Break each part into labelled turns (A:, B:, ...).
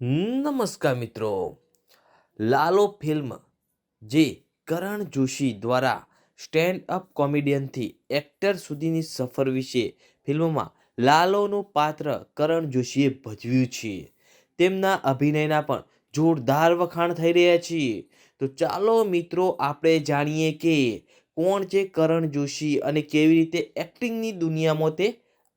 A: નમસ્કાર મિત્રો. લાલો ફિલ્મ જે કરણ જોશી દ્વારા સ્ટેન્ડ અપ કોમેડિયનથી એક્ટર સુધીની સફર વિશે ફિલ્મમાં લાલોનું પાત્ર કરણ જોશીએ ભજવ્યું છે. તેમના અભિનયના પણ જોરદાર વખાણ થઈ રહ્યા છે તો ચાલો મિત્રો, આપણે જાણીએ કે કોણ છે કરણ જોશી અને કેવી રીતે એક્ટિંગની દુનિયામાં તે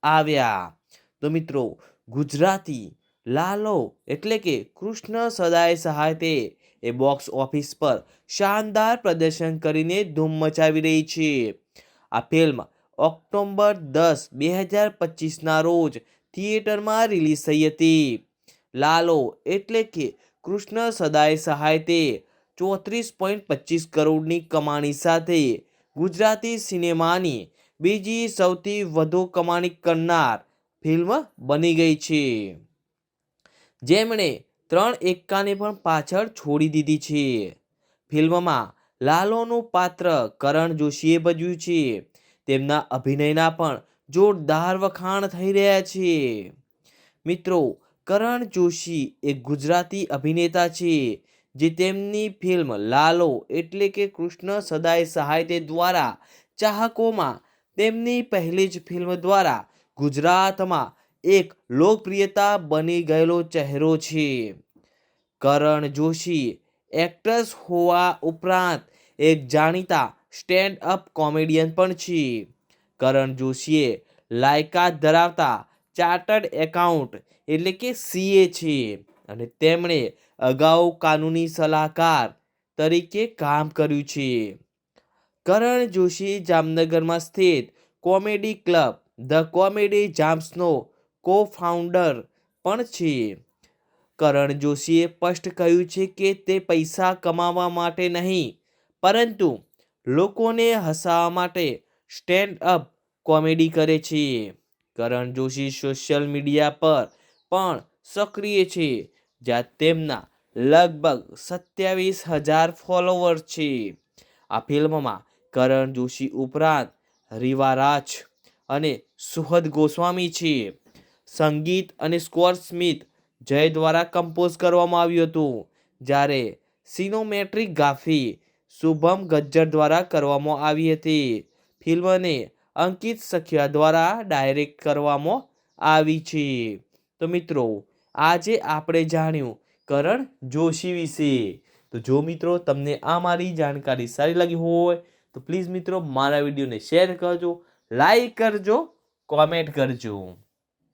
A: આવ્યા? તો મિત્રો, ગુજરાતી લાલો એટલે કે કૃષ્ણ સદાય સહાય તે. એ બોક્સ ઓફિસ પર શાનદાર પ્રદર્શન કરીને ધૂમ મચાવી રહી છે. આ ફિલ્મ ઓક્ટોબર દસ, બે હજાર પચીસના રોજ થિયેટરમાં રિલીઝ થઈ હતી. લાલો એટલે કે કૃષ્ણ સદાય સહાય તે. ચોત્રીસ પોઈન્ટ પચીસ કરોડની કમાણી સાથે ગુજરાતી સિનેમાની બીજી સૌથી વધુ કમાણી કરનાર ફિલ્મ બની ગઈ છે. જેમણે ત્રણ એક્કાને પણ પાછળ છોડી દીધી છે. ફિલ્મમાં લાલોનું પાત્ર કરણ જોશીએ ભજવ્યું છે. તેમના અભિનયના પણ જોરદાર વખાણ થઈ રહ્યા છે. મિત્રો, કરણ જોશી એક ગુજરાતી અભિનેતા છે, જે તેમની ફિલ્મ લાલો એટલે કે કૃષ્ણ સદાય સહાય તે દ્વારા ચાહકોમાં તેમની પહેલી જ ફિલ્મ દ્વારા ગુજરાતમાં એક લોકપ્રિયતા બની ગયેલો ચહેરો છે. કરણ જોશી, એક્ટ્રેસ હોવા ઉપરાંત એક જાણીતા સ્ટેન્ડ અપ કોમેડિયન પણ છે. કરણ જોશીએ લાયકાત ધરાવતા ચાર્ટર્ડ એકાઉન્ટ એટલે કે સીએ છે અને તેમણે અગાઉ કાનૂની સલાહકાર તરીકે કામ કર્યું છે. કરણ જોશી જામનગરમાં સ્થિત કોમેડી ક્લબ ધ કોમેડી જામ્સનો કો ફાઉન્ડર પણ છે. કરણ જોશીએ સ્પષ્ટ કહ્યું છે કે તે પૈસા કમાવા માટે નહીં, પરંતુ લોકોને હસાવવા માટે સ્ટેન્ડ અપ કોમેડી કરે છે. કરણ જોશી સોશિયલ મીડિયા પર પણ સક્રિય છે, જ્યાં તેમના લગભગ સત્યાવીસ હજાર ફોલોવર્સ છે. આ ફિલ્મમાં કરણ જોશી ઉપરાંત રીવા રાજ અને સુહદ ગોસ્વામી છે. સંગીત અને સ્કોર સ્મિથ જય દ્વારા કમ્પોઝ કરવામાં આવ્યું હતું. જ્યારે સિનોમેટ્રિક ગાફી શુભમ ગજ્જર દ્વારા કરવામાં આવી હતી. ફિલ્મને અંકિત સખિયા દ્વારા ડાયરેક્ટ કરવામાં આવી છે. તો મિત્રો, આજે આપણે જાણ્યું કરણ જોશી વિશે. તો જો મિત્રો, તમને આ મારી જાણકારી સારી લાગી હોય, તો પ્લીઝ મિત્રો, મારા વિડીયોને શેર કરજો, લાઈક કરજો, કોમેન્ટ કરજો.